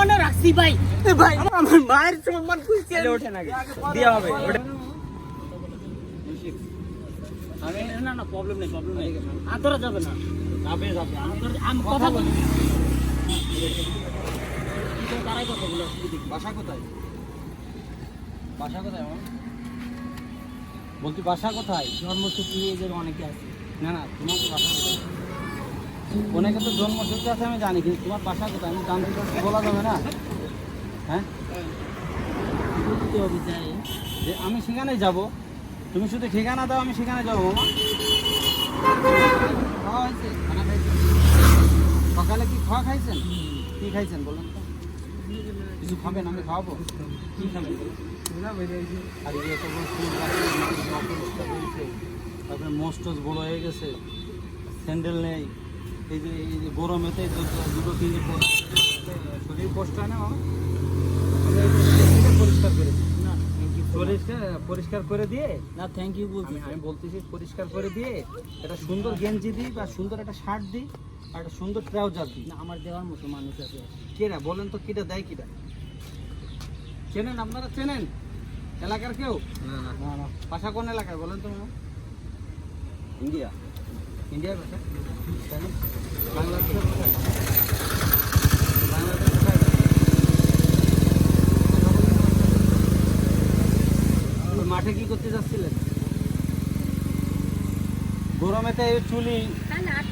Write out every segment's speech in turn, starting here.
সম্মানে রাখছি ভাই। ভাই আমার মায়ের সম্মান খুঁজছে ওঠে না দেওয়া হবে ওটা না না প্রবলেম নেই প্রবলেম নেই। আতরা যাবে না। যাবে যাবে। আতরা- আমি কথা বলি তারাই কথা বলে। বাসা কোথায়? বাসা কোথায় আমার বলছি বাসা কোথায়? জন্মসূত্রে এদের অনেকে আছে। না না তোমার বাসা কোথায়? অনেকে তো জন্মসূত্রে আছে, আমি জানি, কিন্তু তোমার বাসা কোথায়? আমি জানতে পারছি বলা যাবে না? হ্যাঁ? যে আমি সেখানে যাব। তুমি শুধু ঠিকানা দাও, আমি সেখানে যাব খাওয়া হয়েছে? খানা সকালে কি খাওয়া খাইছেন? কি খাইছেন, বলুন কিছু খাবেন, আমি খাওয়াবো। কি খাবেন? আর তারপরে মোস্টস বড় হয়ে গেছে। স্যান্ডেল নেই। এই যে এই যে গরমেতে দুটো শরীর কষ্ট হয় না পরিষ্কার করেছি না থ্যাংক পরিষ্কার পরিষ্কার করে দিয়ে না থ্যাংক ইউ বলছি আমি বলতেছি পরিষ্কার করে দিয়ে একটা সুন্দর গেঞ্জি দিই বা সুন্দর একটা শার্ট দিই আর একটা সুন্দর ট্রাউজার দিই। না আমার দেওয়ার মতো মানুষ আছে। কেরা? বলেন তো কিটা দেয় কিটা? চেনেন আপনারা? চেনেন? এলাকার কেউ? না না। বাসা কোন এলাকায় বলেন তো? ইন্ডিয়া। ইন্ডিয়ার ভাষা বাংলাদেশের কোথায়? বাংলাদেশের কোথায়? মাঠে কি করতে যাচ্ছিলেন গরমেতে চুলি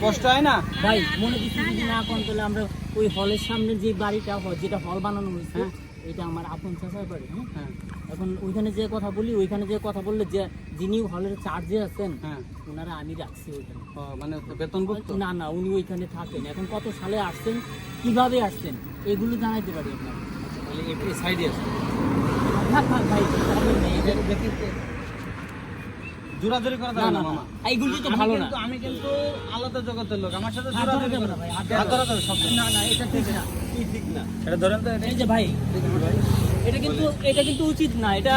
কষ্ট হয় না ভাই মনে কিছু যদি না করেন তাহলে আমরা ওই হলের সামনে যে বাড়িটা হয় যেটা হল বানানো হয়েছে হ্যাঁ। এটা আমার আপন চাচার বাড়ি হ্যাঁ হ্যাঁ এখন ওইখানে যে কথা বলি ওইখানে যে কথা বললে যে যিনি হলের চার্জে আছেন হ্যাঁ ওনারা আমি রাখছি ওইখানে মানে বেতনভুক্ত? না না উনি ওইখানে থাকেন। এখন কত সালে আসছেন? কীভাবে আসছেন? এগুলো জানাইতে পারি আপনার তাহলে এই সাইডে আছে থাক থাক ভাই problem এটা- করা যাবে না না না মামা? এইগুলি তো ভালো না। কিন্তু- আমি কিন্তু আলাদা জগতের লোক। আমার সাথে হাত ধরা জোরাজুরি যাবে করা। ভাই, হাত হাত ধরা যাবে সব না না এটা ঠিক না। ঠিক না। এটা ধরেন তো এই যে ভাই এটা কিন্তু এটা কিন্তু উচিত না। এটা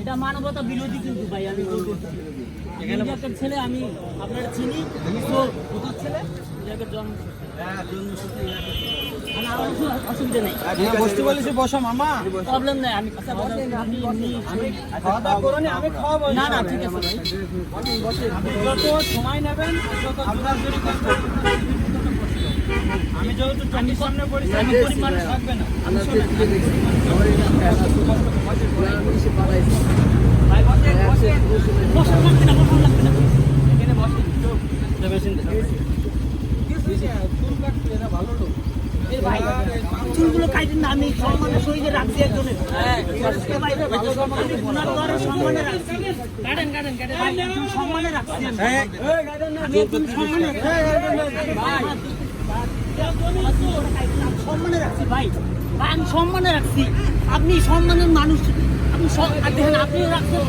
এটা মানবতা বিরোধী কিন্তু ভাই আমি ছেলে আমি আপনার চিনি ছেলে? হ্যাঁ মানে কিছু অসুবিধা নেই। হ্যাঁ বসতে বলেছি বসো মামা। প্রবলেম নেই আমি আচ্ছা বসেন, আপনি এমনি খাওয়া দাওয়া করো নি, আমি খাওয়াবো না না ঠিক আছে যত সময় নেবেন আমি যেহেতু চোখের সামনে পড়েছি আমি আমি গরিব মানুষ। থাকবে না। আমি চুলগুলো কাটেন না আমি সম্মানের সহিত রাখছি একজনের। সম্মানে রাখছি কাটেন কাটেন কাটেন ভাই একদম সম্মানে রাখছি। আমি। আমি সম্মানে সম্মানে রাখছি ভাই। ভাই আমি সম্মানে রাখছি। আপনি সম্মানের মানুষ। আপনি দেখেন আপনি রাখছেন।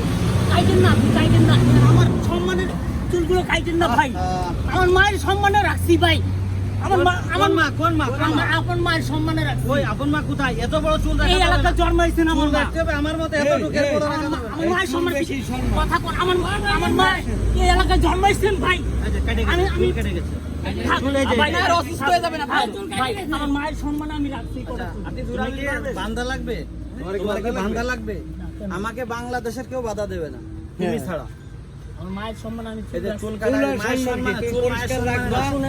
কাইটেন না আপনি কাইটেন না। আমার সম্মানের চুলগুলো কাইটেন না ভাই। আমার মায়ের সম্মানে রাখছি ভাই। আমার মা আমার মা কোন মা আমার আপন মায়ের সম্মানে রাখছি। ওই আপন মা কোথায়? এত বড় চুল এই রাখা যাবে না। আমার মা। আমার মতো এতটুকু এর বড় রাখা। আমার মায়ের সম্মানে কথা কোন আমার মা- আমার মা এই এলাকায় জন্মাইছেন ভাই। আচ্ছা, কেটে গেছে, আমি- আমি- কেটে গেছে। হয়ে আমার মায়ের সম্মান আমি রাখছি আপনি জোরাজুরি লাগবে? তোমার লাগবে? আমাকে বাংলাদেশের কেউ বাধা দেবে না তুমি ছাড়া। মায়ের সম্মান আমি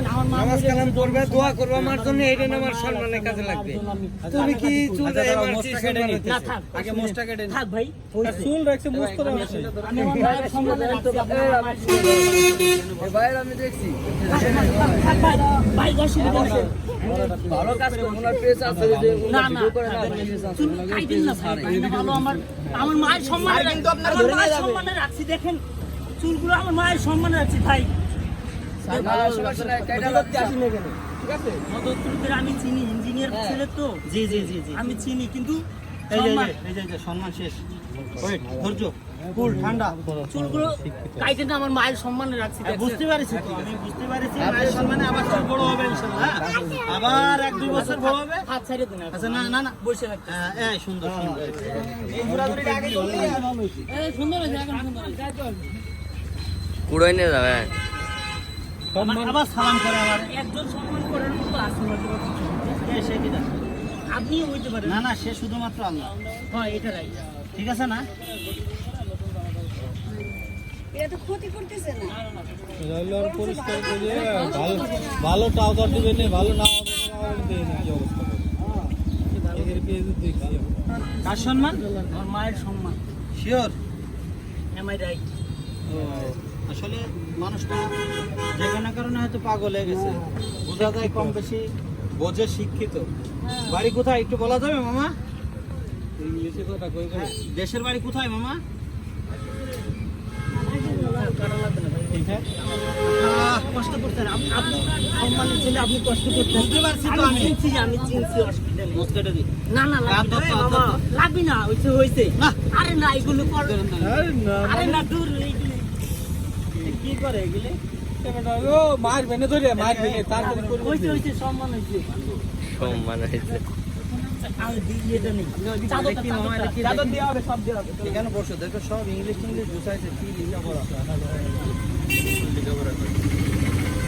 আমার নামাজ কালাম করবে দোয়া করবে আমার জন্য এটা আমার সম্মানের কাজে লাগবে। তুমি কি চুল আচ্ছা, দাঁড়াও, এমার্জি মোচটা কেটে নিতে। আগে মোচটা কেটে থাক ভাই চুল রাখছে মুখ করে আমি আমার মায়ের সম্মানে আপনার সম্মান- আমি দেখছি। ভাই, ভাই অসুবিধা নেই। ভালো কাজ করে ওনার পেজ আছে যে না না চুল কাইটেন না ভাই, ভাই, ভালো আমার আমার মায়ের সম্মানে রাখছি আমার মায়ের সম্মানে রাখছি দেখেন চুলগুলো আমার মায়ের সম্মানে রাখছি ভাই। আমি চিনি ইঞ্জিনিয়ার ছেলে তো। জি জি জি জি। আমি চিনি কিন্তু সম্মান- শেষ। ধৈর্য। কুল ঠান্ডা। চুলগুলো কাইটে আমার মায়ের সম্মানে রাখছি হ্যাঁ, বুঝতে পারছি তো। আমি বুঝতে পারছি মায়ের সম্মানে আবার চুল বড় হবে ইনশাআল্লাহ হ্যাঁ? আবার এক দুই বছর বড় হবে? হাত ছাড়ে দিন আচ্ছা না না না। বসে রাখছি। হ্যাঁ, এই সুন্দর সুন্দর। এই ঘোরাঘুরিটা আগে করলেই ভালো হইছে। এই সুন্দর হয়েছে এখন সুন্দর হয়েছে। কুড়াই নিয়ে যাবে। আবার সালাম করে একজন সম্মান করার মতো আপনিও হইতে পারেন। না না সে শুধুমাত্র আল্লাহ। হ্যাঁ এটা রাইট ঠিক আছে না? এটা তো ক্ষতি করতেছে না। পরিষ্কার করে ভালো ভালো ট্রাউজার দিবে না ভালো না হবে না কি অবস্থা। এদেরকে দেখছি কার সম্মান? আমার মায়ের সম্মান। শিওর এম আই রাইট আসলে মানুষটা যে কোনো কারণে হয়তো পাগল হয়ে গেছে। বোঝা যায় কম বেশি বোঝে শিক্ষিত। বাড়ি কোথায়? একটু বলা যাবে মামা? ইংলিশে কথা কই হ্যাঁ, দেশের বাড়ি কোথায় মামা? কষ্ট করতেন আপ- আপনি সম্মানের ছেলে আপনি কষ্ট করতেন বুঝতে পারছি তো আমি। চিনছি আমি চিনছি অসুবিধা নেই না না লাগবে না, হইছে। হইছে আরে না এগুলো আরে না দূর এইগুলো কি করে এগুলি? ও মার বেনে ধরে মার বেনে তারপরে হইছে হইছে সম্মান হইছে। সম্মান হবে এখানে বসো দেখো সব ইংলিশ ইংলিশ বুঝাইছে কি লেখাপড়া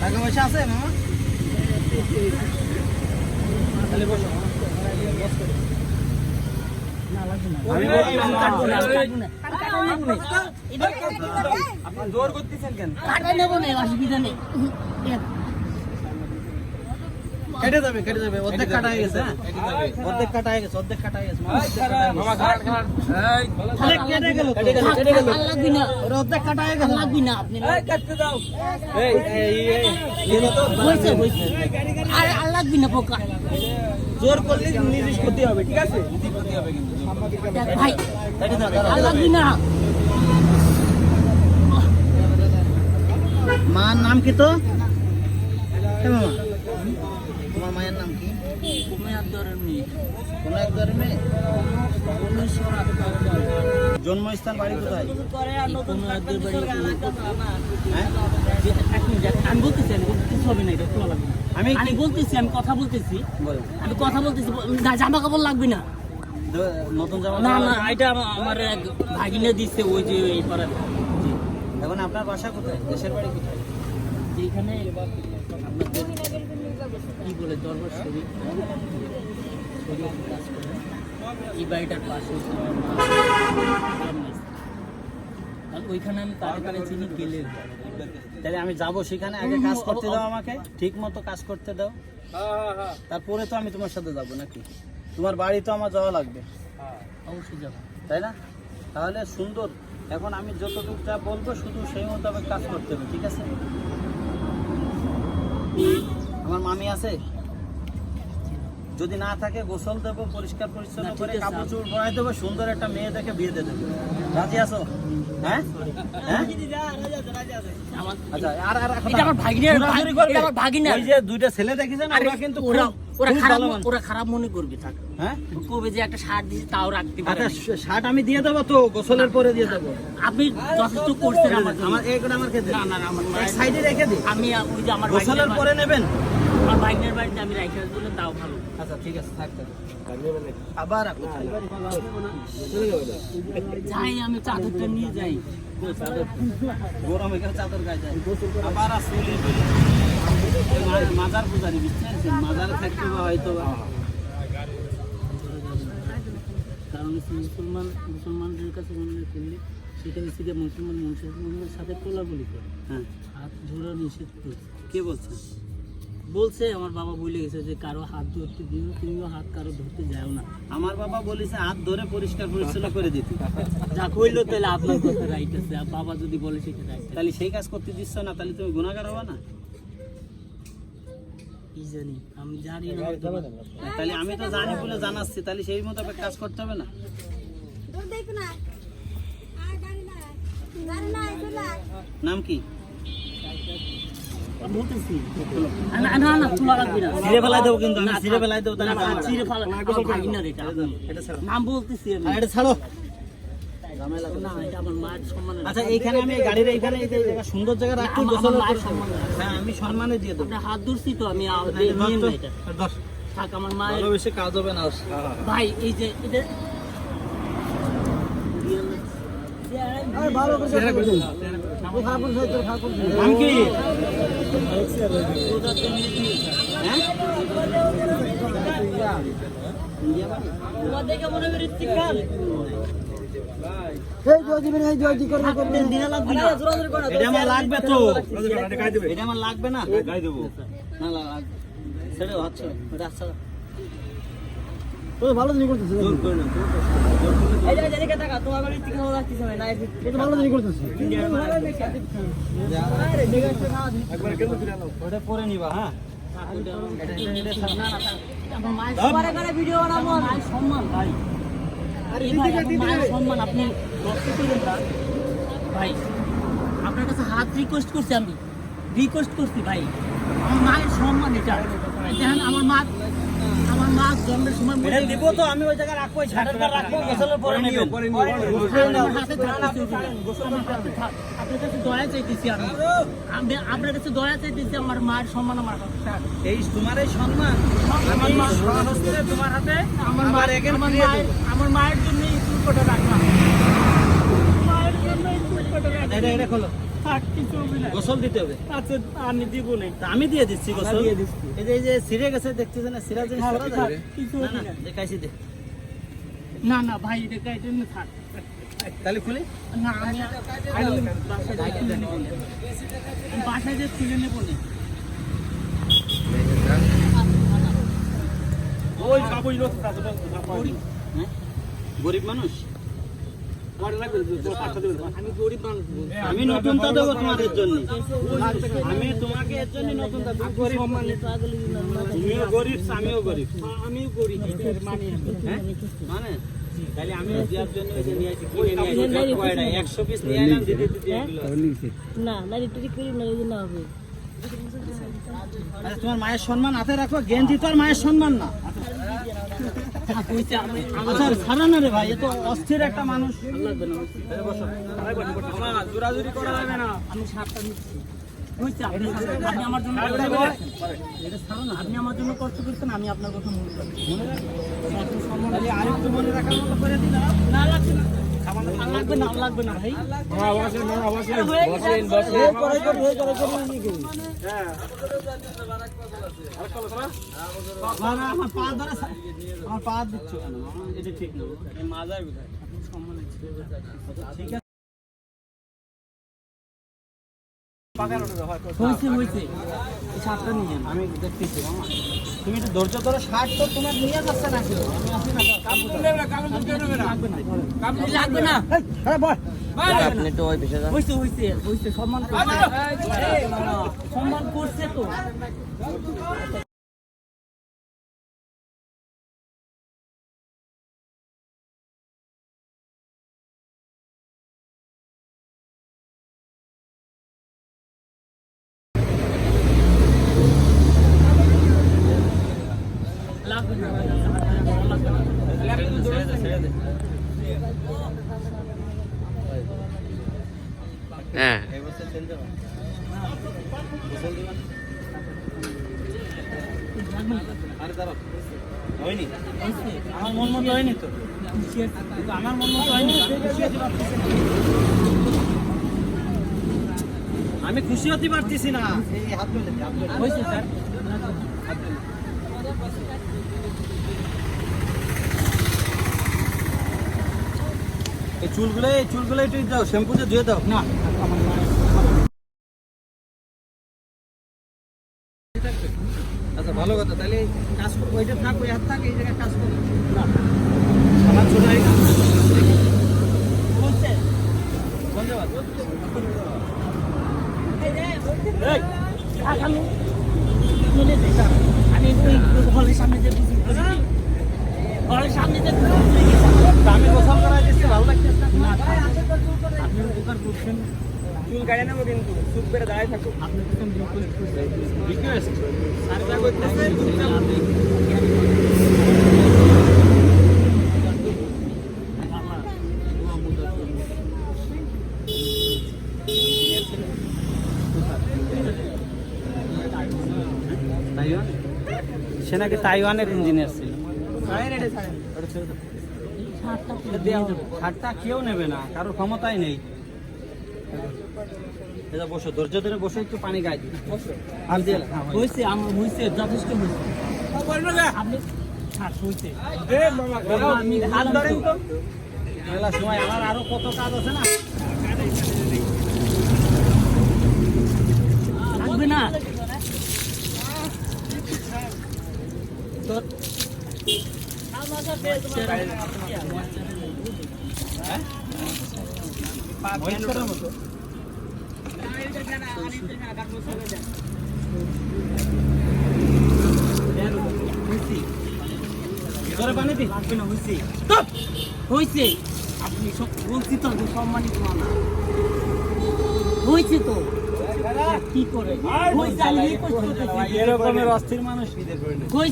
টাকা পয়সা আছে মামা? তাহলে বসো। না, লাগবে না। আমি আমি বলছি, কাটবো না, কাটবো না। আপনি জোর করতেছেন কেন কাটা নেব না, অসুবিধা নেই কেটে যাবে কেটে যাবে। অর্ধেক কাটা হয়ে গেছে হ্যাঁ? অর্ধেক কাটা হয়ে গেছে অর্ধেক কাটা হয়ে গেছে। মামা, অর্ধেক কাটা হয়ে গেছে। আরে কেটে গেল কেটে গেল কেটে গেল। আর না। অর্ধেক কাটা হয়ে আর গেল না আপনি এই এই এই এই তো। হয়েছে হয়েছে। আর আর লাগবে না পোকা। জোর করলে নির্দেশ করতে হবে ঠিক আছে? ভাই কেটে দাও আর না। মার নাম কি তো হ্যাঁ মামা। তোমার মায়ের নাম কি? জন্মস্থান বাড়ি কোথায়? হ্যাঁ? আমি বলতেছি আমি কিছু হবে না এটা খোলা লাগবে আমি আমি বলতেছি আমি কথা বলতেছি। আমি কথা বলতেছি জামা কাপড় লাগবে না। নতুন জামা না না এটা আমার- এক ভাগিনে দিচ্ছে ওই যে এই পাড়ার। এখন আপনার বাসা কোথায়? দেশের বাড়ি কোথায়? আপনাদের কি বলে দরবার শরীর শরীয়তে কাজ করে। এই বাড়িটার পাশে আমার মা জন্মাইছে। ওইখানে আমি কারে চিনি গেলে তাহলে আমি যাব সেখানে আগে কাজ করতে দাও আমাকে ঠিক মতো কাজ করতে দাও। তারপরে তো আমি তোমার সাথে যাব নাকি? তোমার বাড়ি তো আমার যাওয়া লাগবে। অবশ্যই যাব। তাই না? তাহলে সুন্দর। এখন আমি যতটুকু যা বলব শুধু সেই মতো মোতাবেক কাজ করতে হবে ঠিক আছে? আমার মামি আছে? যদি না থাকে গোসল দেবো পরিষ্কার পরিচ্ছন্ন করে কাপড় চোপড় পরাই দেবো সুন্দর একটা মেয়ে দেখে বিয়ে দিয়ে দেবো। রাজি আছো? হ্যাঁ? আমার আচ্ছা আর আর আমার কথা। ভাগিনের ঘোরাঘুরি করবে? এটা আমার ভাগিনের ওই যে দুইটা ছেলে দেখেছেন আরে ওরা কিন্তু ওরা ওরা খারাপ ওরা খারাপ মনে করবে থাক। হ্যাঁ? কবে যে একটা সার দিয়েছে তাও রাখতে পারে আচ্ছা শার্ট আমি দিয়ে দেবো তো গোসলের পরে দিয়ে দেবো। আপনি যথেষ্ট করছেন আমার আমার এইগুলো আমার খেতে না না না, আমার সাইডে রেখে দিই আমি ওই যে আমার গোসলের পরে নেবেন? আমার ভাগিনের বাড়িতে আমি রাইখে দিলে তাও ভালো। আচ্ছা ঠিক আছে আবার যাই আমি চাদরটা নিয়ে যাই। গরম এখানে চাদর গায়ে যায় আবার আসলে মাজার পূজারি মাজারে থাকতে হয়তো বা। কারণ মুসলমান মুসলমানদের কাছে মনে করলে সেটা হচ্ছে যে মুসলমান সাথে কোলাগুলি করে। হ্যাঁ হাত ধরে নিষেধ করছে। কে বলছেন বলছে আমার বাবা বলে গেছে যে কারও হাত ধরতে দিও তুমিও হাত কারও ধরতে যাও না। আমার বাবা বলেছে হাত ধরে পরিষ্কার পরিচ্ছন্ন করে দিতে। যা কইলো তাহলে আপনার কথা রাইট আছে বাবা যদি বলে সেটা রাইট তাহলে সেই কাজ করতে দিচ্ছ না তাহলে তুমি গুণাগার হবে না? কি জানি আমি জানি না। তাহলে আমি তো জানি বলে জানাচ্ছি তাহলে সেই মোতাবেক কাজ করতে হবে না। নাম কি? না না না তোলা লাগবে না ছিঁড়ে ফেলাই দেবো কিন্তু আমি না, ফেলাই দেবো তাহলে না, না, না। ছিঁড়ে ফেলা আমার ভাগিনার এটা এটা। ছাড়ো নাম বলতেছি আমি। এটা ছাড়ো। না এটা আমার মায়ের সম্মানের আচ্ছা এইখানে আমি গাড়ির এইখানে সুন্দর জায়গা রাখতে। হ্যাঁ আমি সম্মানে দিয়ে দেবো। হাত ধরছি তো আমি। থাক আমার মায়ের কাজ হবে না। ভাই এই যে এটা কি? মনে লাগবে না। লাগবে তো। এটা আমার লাগবে না। গাই দেবো। না হচ্ছে আচ্ছা। তো ভালো জিনিস করতেছে জোর করে না এই যে যেদিকে টাকা তোমার বাড়ি থেকে হওয়া লাগতেছে না এই তো ভালো জিনিস করতেছে ওটা পরে নিবা হ্যাঁ। আমার মায়ের ভিডিও বানাবো সম্মান ভাই। সম্মান আপনি নষ্ট ভাই আপনার কাছে হাত রিকোয়েস্ট করছি আমি। রিকোয়েস্ট করছি ভাই। আমার মায়ের সম্মান এটা। দেখেন আমার মা আমার মা জন্মের সময় মরে দিব তো আমি ওই জায়গায় রাখব ঝাড়টা রাখব গোসলের পরে নিবেন আমার হাতে থাকতেছে আমার হাতে থাক- আপনার কাছে দয়া চাইতেছি আমি আমি আপনার কাছে দয়া চাইতেছি আমার মায়ের সম্মান আমার এই তোমার এই সম্মান আমার মা তোমার হাতে আমার মায়ের আমার মায়ের জন্য এই চুলকোটা রাখলাম মায়ের জন্য এই চুলকোটা রাখলাম এটা এটা খোলো গোসল দিতে হবে। আচ্ছা আমি দিব না। আমি দিয়ে দিচ্ছি গোসল। দিয়ে দিচ্ছি। এই যে এই যে সিরে গেছে দেখতেছেন না? সিরা জিনিস করা যায়? না না না দেখাইছি দে। না না ভাই এটা কাইটেন না থাক। তাহলে খুলে। আমি বাসায় যে তুলে নেব না। ওই লোক হ্যাঁ? গরিব মানুষ? আমি। আমি নতুনটা দেবো তোমাদের জন্য। আমি তোমাকে এর জন্য নতুনটা গরিব তুমিও গরিব আমিও গরিব। আমিও গরিব মানে আমি। হ্যাঁ? মানে? তাহলে আমি দেওয়ার জন্য যে নিয়ে আসি কিনে নিয়ে আসি একশো পিস নিয়ে এলাম দিদি দিদি এগুলো না নারী করি না এই জন্য হবে। তোমার মায়ের সম্মান হাতে রাখো গেঞ্জি তো আর মায়ের সম্মান না। আচ্ছা সারা না রে ভাই এত অস্থির একটা মানুষ। জোরাজুরি করা যাবে না আমি সাতটা নিচ্ছি আপনি আমার জন্য কষ্ট এটা ছাড়ো না, আপনি আমার জন্য কষ্ট করছেন আমি আপনার কথা মনে তাহলে আরেকটু মনে রাখার মতো করে দিলাম। না লাগছে না। আমার পা দিচ্ছ কেন? এটা ঠিক না। মাজার। ঠিক আছে। আমি দেখতেছি তুমি একটু ধৈর্য ধরো তো তোমার নিয়ে যাচ্ছে না লাগবে আপনি তো ওই বিষয়ে সম্মান করছে তো লাগবে না লাগবে না হ্যাঁ আরে দাঁড়াও হয়নি হয়েছে আমার মন মতো হয়নি তো খুশি আছি। কিন্তু আমার মন মতো হয়নি আমি খুশি হতে পারতেছি না। আমি খুশি হতে পারতেছি না। এই হাত ধরে হয়েছে স্যার এই চুলগুলো এই চুলগুলো একটু দাও শ্যাম্পুতে ধুয়ে দাও। না আচ্ছা ভালো কথা তাহলে কাজ করব ওইটা থাক ওই হাত থাক এই জায়গায় কাজ করব। আমার ছোট ধন্যবাদ। আমি সামনে যে বুঝি সামনে যে আমি গোসল করা দিচ্ছি ভালো লাগতেছে না? আপনি উপকার করছেন। চুল কাটে নেব কিন্তু চুপ করে দাঁড়ায় থাকো আপনার কাছে রিকোয়েস্ট রিকোয়েস্ট স্যার যা করতেছে তাইওয়ান সে নাকি তাইওয়ানের ইঞ্জিনিয়ার ছিল? ওটা ছেড়ে দাও। এটা দেওয়া হবে। ছাড়টা কেউ নেবে না কারোর ক্ষমতাই নেই। এটা বসো ধৈর্য ধরে বসে একটু পানি গায়ে দিই আর দিয়ে হয়েছে। হয়েছে আমার হয়েছে যথেষ্ট হয়েছে আপনি হাত ধরেন তো। মেলা সময় আমার আরও কত কাজ আছে না? থাকবে না তোর মহিষের মতো তোরে পানি দি লাগবে না হয়েছে আপনি সব বলছি তো সম্মানিত মানুষ হয়েছে তো। কি করে। এরকমের অস্থির মানুষ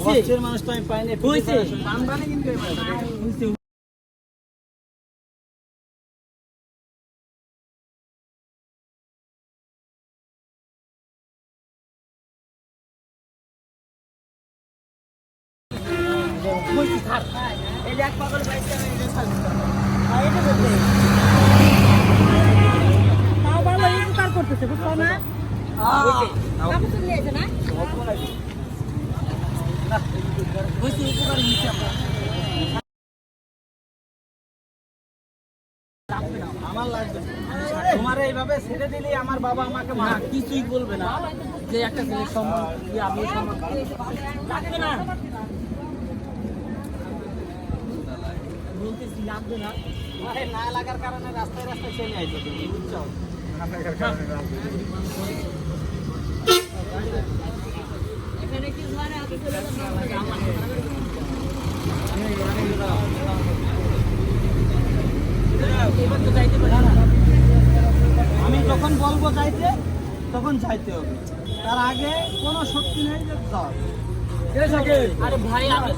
অস্থির মানুষ তো আমি পাইনি। আমদানি কিন্তু এবার। হয়েছে হয়েছে থাক এই যে এক পাগল বাইকে আমি এই যে ছাড়বো। হ্যাঁ, এটা বলতে। তাও ভালো এই উপকার করতেছে বুঝছ না হয়েছে। কাপড় চলে এসে না হয়েছে উপকার নিচ্ছে আমরা আমার লাগবে। তোমার এইভাবে ছেড়ে দিলে আমার বাবা আমাকে মার কিছুই বলবে না। যে একটা ছেলের সম্মান দিয়ে আমি সম্মান লাগবে না। বলতেছি লাগবে না। না লাগার কারণে রাস্তায় রাস্তায় চলে আইছো তুমি বুঝছ? এখানে কি আপনি চলে যান এবার তো যাইতে পারি না আমি যখন বলব যাইতে তখন যাইতে হবে। তার আগে কোনো শক্তি নেই যে আরে ভাই আমি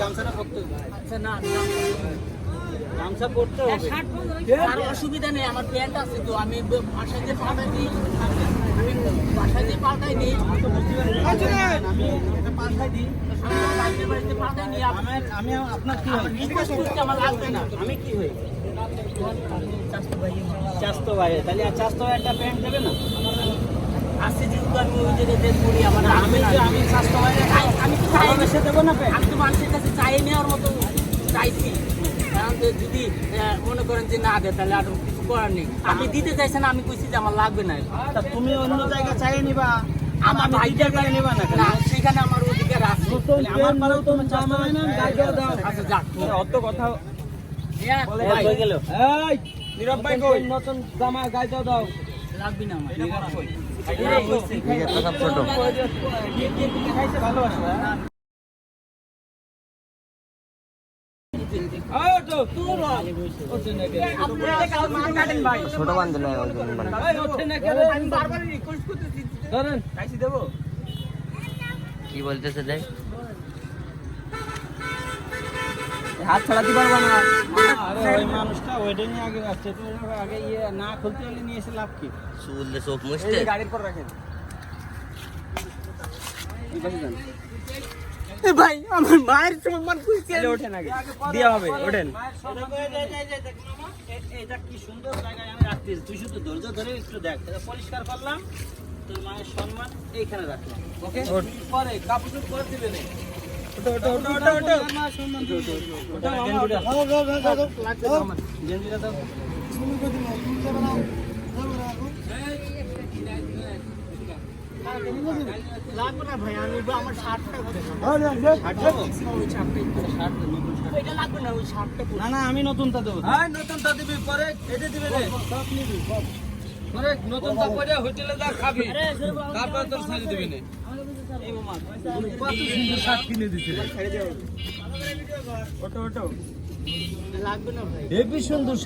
গামছাটা পরতে আচ্ছা না গামছা পরতে হবে। আর অসুবিধা নেই আমার প্যান্ট আছে তো আমি বাসায় যে পাল্টাই দিই আমি বাসায় যে পাল্টাই দিই আমি আমি আমি আপনার কি আমি কি হই তাহলে একটা আমি আমি আমি আমি তো চাই আমি তো কাছে চাই নেওয়ার মতো চাইছি কারণ যদি মনে করেন যে না দেয় তাহলে আর কিছু করার নেই আপনি দিতে চাইছেন আমি কইছি যে আমার লাগবে না তা তুমি অন্য জায়গায় চাই নিবা আমার আমি ভাই দিতে গেলে না? সেখানে আমার অধিকার আছে আমার পাড়াও ভাই না দাও আচ্ছা যাক অত কথা হ্যাঁ, বলে গেল এই নীরব ভাই কই নতুন জামা দাও না আমার ভালোবাসো হ্যাঁ? হয়। ছোট বান্ধব? আমি বারবার রিকোয়েস্ট ধরেন। কাইছি দেবো কি বলতেছে দেখ হাত ছাড়াতে পারব না আরে ওই মানুষটা ওয়েডিং এ আগে আসছে তো ওরা আগে ইয়ে না খুলতে হলে নিয়ে এসে লাভ কি চুল দিয়ে চোখ মুছতে গাড়ির পর রাখেন ভাই আমার মায়ের সম্মান কইছে ওঠেন আগে দেওয়া হবে ওঠেন এটা কি সুন্দর জায়গায় আমি রাখতেছি তুই শুধু ধৈর্য ধরে একটু দেখ এটা পরিষ্কার করলাম তোর মায়ের সম্মান এইখানে রাখলাম ওকে? পরে কাপড় করে দিবে না। ওটো ওটো ওটো ওটো ওটো মায়ের সম্মান ওটো ওটো লাগবে তো আমার। গেঞ্জিটা দাও। লাগবে না ভাই আমি আমার শার্টটা এটা লাগবে না ওই শার্টটা না না আমি নতুনটা দেবো। হ্যাঁ নতুনটা দিবি পরে এটা দিবে নতুনটা পরে হোটেলে যা খাবি তারপর তোর শাড়ি দিবি না। হেভি সুন্দর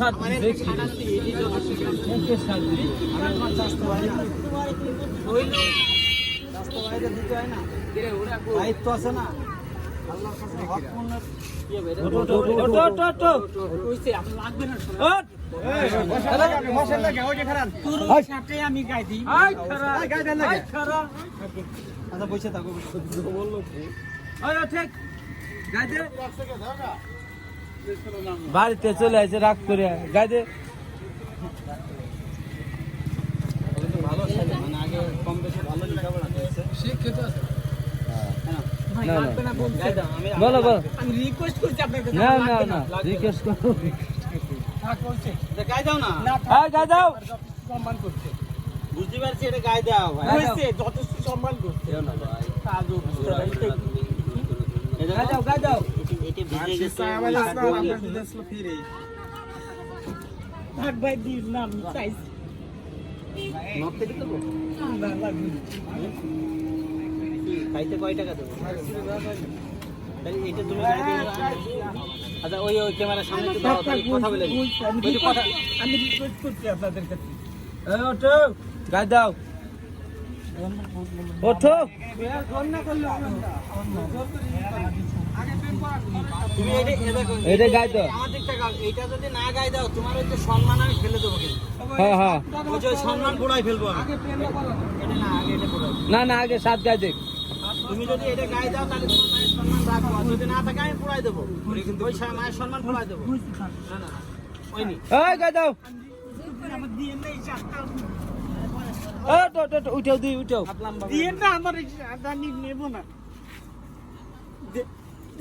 হয় দায়িত্ব আছে না? আমি গাই দিই আচ্ছা থাকো ঠিক দে বাড়িতে চলে আসে রাগ করে গাইতে ভালো মানে আগে কম বেশি ভালো শিক্ষিত আছে ভাই না, না। লাগবে না বলছি। গায়ে দাও, আমি বলো বলো। আমি রিকোয়েস্ট করছি আপনার কাছে না না না রিকোয়েস্ট করো। থাক বলছে। এটা গায়ে দাও না। হ্যাঁ গাই দাও। সম্মান করছে। বুঝতে পারছি এটা গায়ে দাও ভাই। হয়েছে যথেষ্ট সম্মান করছে। না ভাই। কাজও বুঝতে পারি এই দাও গাই দাও। এটি ভিজে গেছে। থাক ভাই দিস না আমি চাইছি। নখ থেকে দেবো? না না। খাইতে কয় টাকা দেবো? তাহলে এটা তুমি। আচ্ছা ওই ওই ক্যামেরার সামনে একটু দাও, তাহলে কথা বলে আমি ওই কথা আমি রিকোয়েস্ট করছি আপনাদের কাছে। ওঠো গাই দাও। ওঠো। এটা গায়ে দাও। যদি না গায়ে দাও তোমার ওই যে সম্মান আমি ফেলে দেবো হ্যাঁ হ্যাঁ। সম্মান ফেলব না আগে এটা পুরাই। না না আগে সাত গাই দেখ তুমি যদি এটা গায়ে দাও তাহলে তোমার মায়ের সম্মান রাখব। আর যদি না থাকে আমি পুরাই দেবো। ওই মায়ের সম্মান পুরাই দেবো। না না ওই নি এই গাই দাও। আমার দিয়ে না এই চারটা ওঠো ওঠো, ওঠো উঠাও দিই উঠাও। দিয়ে না আমার এই নেব না।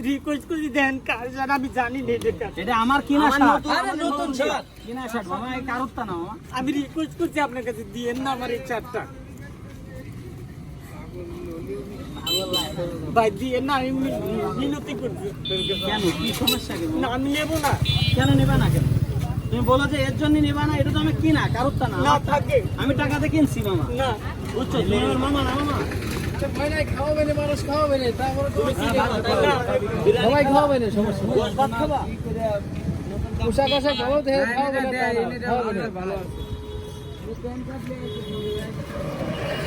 রিকোয়েস্ট করছি দেন কার আমি জানি না এটা আমার কিনা শার্ট আরে নতুন শার্ট। কিনা শার্ট মামা এই কারুরটা না মামা আমি রিকোয়েস্ট করছি আপনার কাছে দিয়েন না আমার এই চারটা ভাই দিয়েন না আমি মিনতি করছি কেন কি সমস্যা কি না আমি নেব না কেন নেবা না কেন তুমি বলো যে এর জন্য নেবা না এটা তো আমি কিনা কারুরটা না না থাকে আমি টাকাতে কিনছি মামা না বুঝছ তুমি আমার মামা না মামা পোশাক আশাক ভালো খাওয়াবে না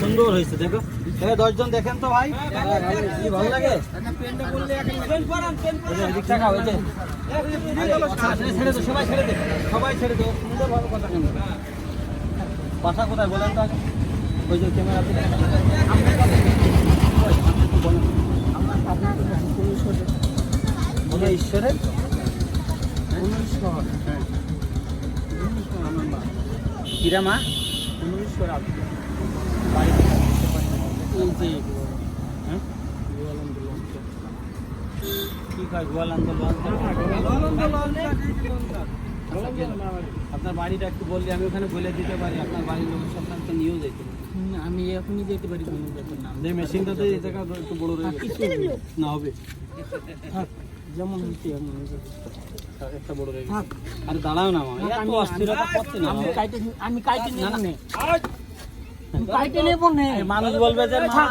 সুন্দর হয়েছে, দেখো। এবার দশজন দেখেন তো ভাই। ভালো লাগে? সবাই ছেড়ে দে। সবাই ছেড়ে দে সুন্দর কথা কেন কোথায় বলেন তো ওই যে ক্যামেরা ঈশ্বরের? কিরা মা? এই যে হ্যাঁ? কি কয় গোয়াল আন্দোলন আপনার বাড়িটা একটু বললে আমি ওখানে বলে দিতে পারি আপনার বাড়ির লোক সব তো নিয়েও যেতে আমি এখনই যেতে পারি কোনো ব্যাপার না যে মেশিনটা তো এই জায়গা একটু বড় না হবে। যেমন হচ্ছে এমন একটা বড় রয়ে গেছে থাক। আরে দাঁড়াও না মামা এত আমি- অস্থিরতা করতে না আমি কাইটে আমি কাইটে নেব না, কাইটে নেব না। মানুষ বলবে যে মা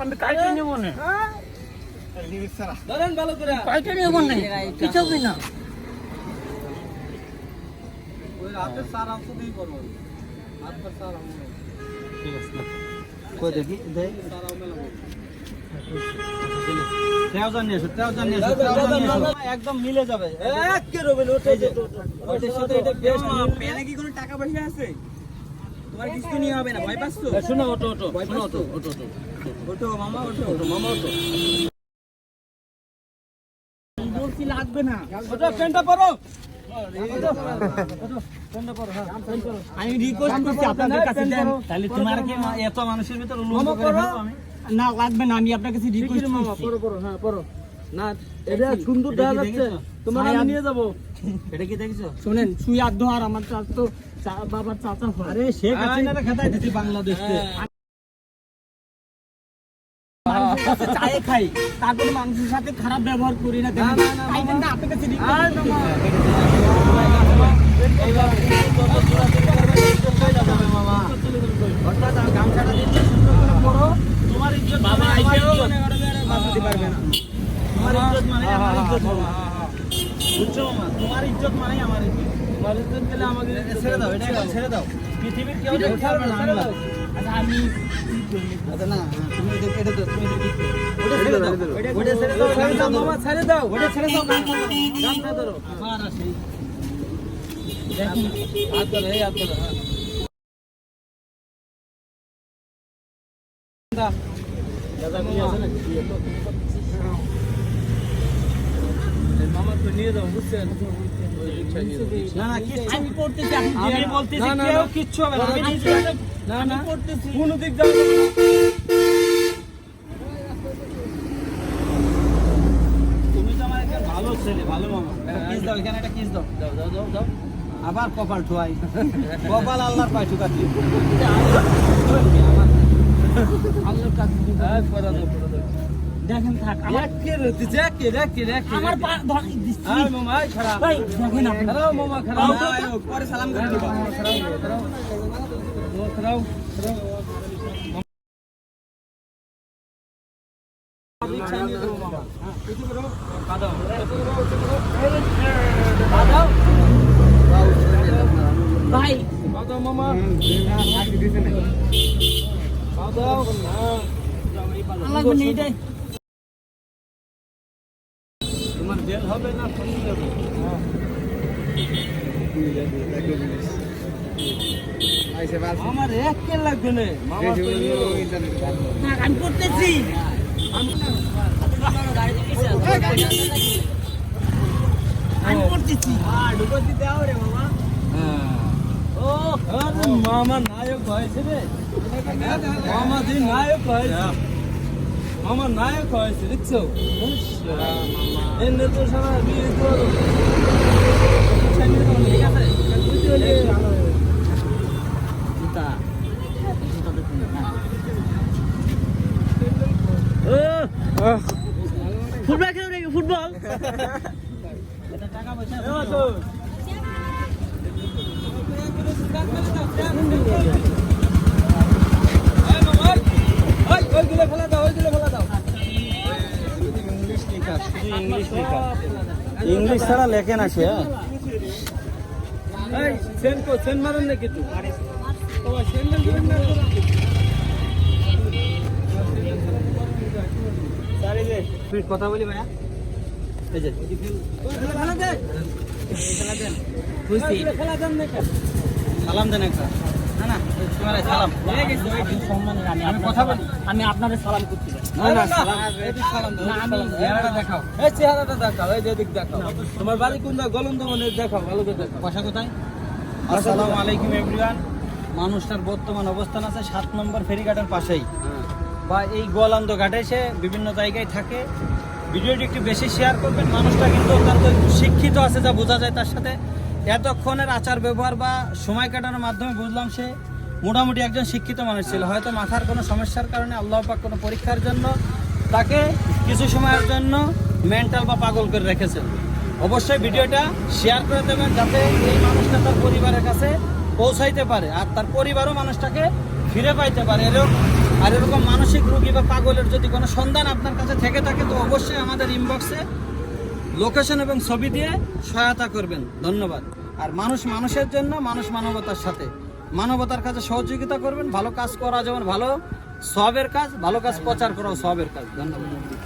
আমি কাইটে নেব না। ধরেন ভালো করে। কাইটে নেব না। কিছু হবে না। ওই রাতের সার অংশ দিয়ে করব। রাতের সার অংশ ঠিক আছে কই দেখি দেখ ট্রাউজার নিয়ে এসো ট্রাউজার নিয়ে এসো ট্রাউজার নিয়ে এসো। একদম মিলে যাবে। এক কে ওঠে যে, ওইটার সাথে এটা বেশ মিল। পেনে কি কোনো টাকা পয়সা আছে? তোমার কিছু নিয়ে হবে না ভয় পাচ্ছো? শোনো ওটো ওটো শোনো ওটো ওটো ওটো ওটো মামা ওটো ওটো মামা ওটো বলছি লাগবে না। ওটা পরো। আমি রিকোয়েস্ট করছি আপনাদের কাছে দেন। তাহলে তোমার কি এত মানুষের ভিতরে আমি? না লাগবে না আমি আপনার কাছে রিকোয়েস্ট মামা পরো পরো হ্যাঁ পরো না এটা সুন্দর দেখা যাচ্ছে তোমার আমি নিয়ে যাব এটা কি দেখছ শোনেন সুই আর দোহার আমার চাচ তো বাবার চাচা হয় আরে শেখ হাসিনারে খেতাই দিছি বাংলাদেশে চায়ে খাই তারপরে মানুষের সাথে খারাপ ব্যবহার করি না দেখেন না, না, তাই জন্য আপনার কাছে request মামা অর্থাৎ গামছাটা দিচ্ছে সুন্দর করে পরো তোমার ইজ্জত বাবা, আইসেও। বাঁচাতে পারবে না তোমার ইজ্জত মানে আমার ইজ্জত। বুঝছ তোমার ইজ্জত মানে আমার ইজ্জত তোমার ইজ্জত গেলে আমাদের ছেড়ে দাও এটা ছেড়ে দাও পৃথিবীর কেউ দেখতে পারবে না আচ্ছা আমি আচ্ছা না তুমি এটা দাও তুমি ওটা ছেড়ে দাও ওটা ছেড়ে দাও মামা ছেড়ে দাও ওটা ছেড়ে দাও গামছা ধরো আমার আছে দেখুন হাত ধরো এই হাত ধরো হ্যাঁ আবার কপাল ঠুয়াই কপাল আল্লাহর পায় ঠুকাতি দেখেন থাক আমার রেখে রেখে রেখে রেখে রেখে আমার পা ধর দিচ্ছি। আয় মামা আয় খারাপ। ভাই দেখেন আপনি। খারাপ মামা খারাপ। পরে সালাম করে দিবা। খারাপ খারাপ। খারাপ। খারাপ। ভাই মামা লাগবে না এটাই তোমার জেল হবে না ফাঁসি হবে আমার এক কে লাগবে না মামা আমি পড়তেছি ও মামা নায়ক হয়েছে রে। মামা মামা নায়ক হয়েছে। দেখছ এমনি তো সারা বিয়ে। ফুটবল খেলো নাকি? ফুটবল? টাকা পয়সা ইংলিশ ছাড়া লেখে না সে সেন কো সেন মারেন নাকি তুই? তুই কথা বলি ভাইয়া। এই যে। খেলা দেন খেলা দেন নাকি সালাম দেন একটা। না সালাম আমি। আপনাদের সালাম মানে আলাইকুম মানুষটার বর্তমান অবস্থান আছে সাত নম্বর ফেরিঘাটের পাশেই। বা এই গোয়ালন্দ ঘাটে সে বিভিন্ন জায়গায় থাকে। ভিডিওটি একটু বেশি শেয়ার করবেন মানুষটা কিন্তু অত্যন্ত শিক্ষিত আছে যা বোঝা যায় তার সাথে। এতক্ষণের আচার ব্যবহার বা সময় কাটানোর মাধ্যমে বুঝলাম সে মোটামুটি একজন শিক্ষিত মানুষ ছিল। হয়তো মাথার কোনো সমস্যার কারণে আল্লাহ পাক কোনো পরীক্ষার জন্য তাকে কিছু সময়ের জন্য মেন্টাল বা পাগল করে রেখেছেন। অবশ্যই ভিডিওটা শেয়ার করে দেবেন যাতে এই মানুষটা তার পরিবারের কাছে পৌঁছাইতে পারে আর তার পরিবারও মানুষটাকে ফিরে পাইতে পারে। এরকম আর এরকম মানসিক রোগী বা পাগলের যদি কোনো সন্ধান আপনার কাছে থেকে থাকে, তো অবশ্যই আমাদের ইনবক্সে লোকেশন এবং ছবি দিয়ে সহায়তা করবেন। ধন্যবাদ। আর মানুষ মানুষের জন্য, মানুষ মানবতার সাথে। মানবতার কাছে সহযোগিতা করবেন, ভালো কাজ করা যেমন ভালো সবের কাজ, ভালো কাজ প্রচার করাও সবের কাজ। ধন্যবাদ।